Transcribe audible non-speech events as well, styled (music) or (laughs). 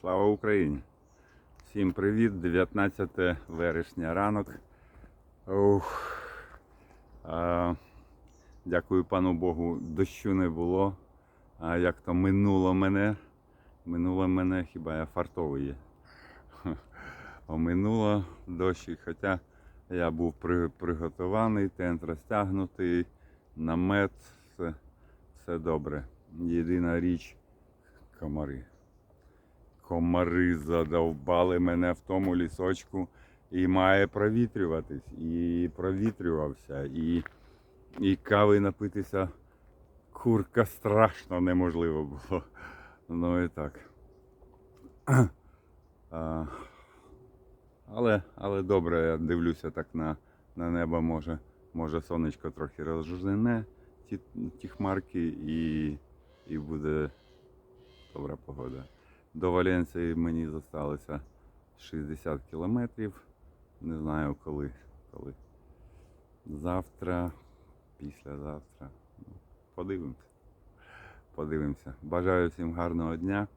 Слава Україні! Всім привіт! 19 вересня ранок. Ух. А, дякую пану Богу, дощу не було. А як то минуло мене. Минуло мене, хіба я фартовий є. (laughs) Оминуло дощ, хоча я був при, приготований, тент розтягнутий, намет, все, все добре. Єдина річ комари. Комари задовбали мене в тому лісочку і має провітрюватись. І провітрювався, і, і кави напитися курка страшно неможливо було. Ну і так. А, але, але добре, я дивлюся так на, на небо, може, може сонечко трохи розжене ті, ті хмарки і, і буде добра погода. До Валенції мені залишилося 60 кілометрів. Не знаю коли. коли. Завтра, післязавтра. Подивимось. Подивимося. Подивимося. Бажаю всім гарного дня.